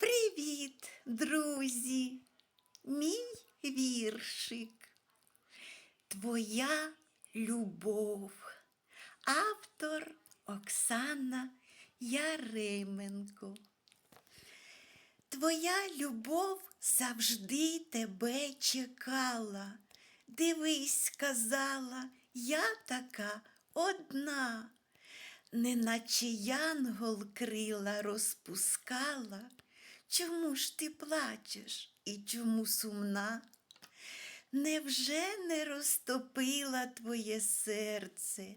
Привіт, друзі, мій віршик. Твоя любов. Автор Оксана Яременко. Твоя любов завжди тебе чекала. Дивись, сказала, я така одна, неначе янгол крила розпускала. Чому ж ти плачеш і чому сумна? Невже не розтопила твоє серце?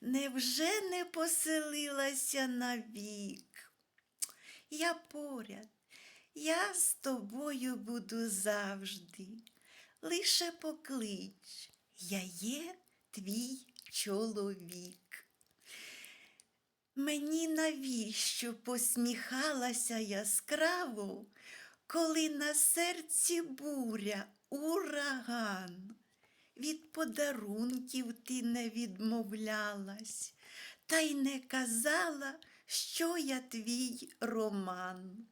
Невже не поселилася навік? Я поряд, я з тобою буду завжди. Лише поклич, я є твій чоловік. Мені навіщо посміхалася яскраво, коли на серці буря, ураган. Від подарунків ти не відмовлялась, та й не казала, що я твій роман.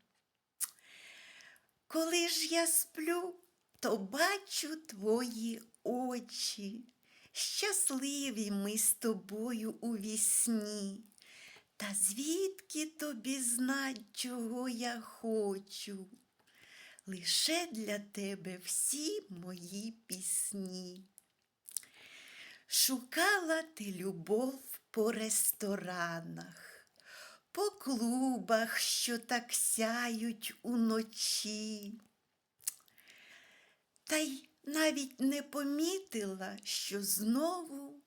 Коли ж я сплю, то бачу твої очі, щасливі ми з тобою у вісні. Та звідки тобі знать, чого я хочу? Лише для тебе всі мої пісні. Шукала ти любов по ресторанах, по клубах, що так сяють уночі. Та й навіть не помітила, що знову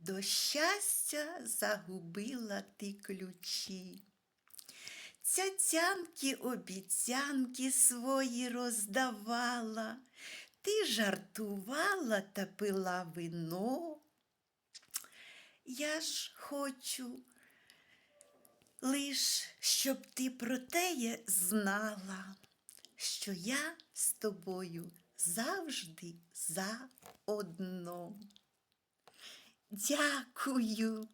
до щастя загубила ти ключі. Цяцянки обіцянки свої роздавала, ти жартувала та пила вино. Я ж хочу лиш, щоб ти про теє знала, що я з тобою завжди заодно. Дякую.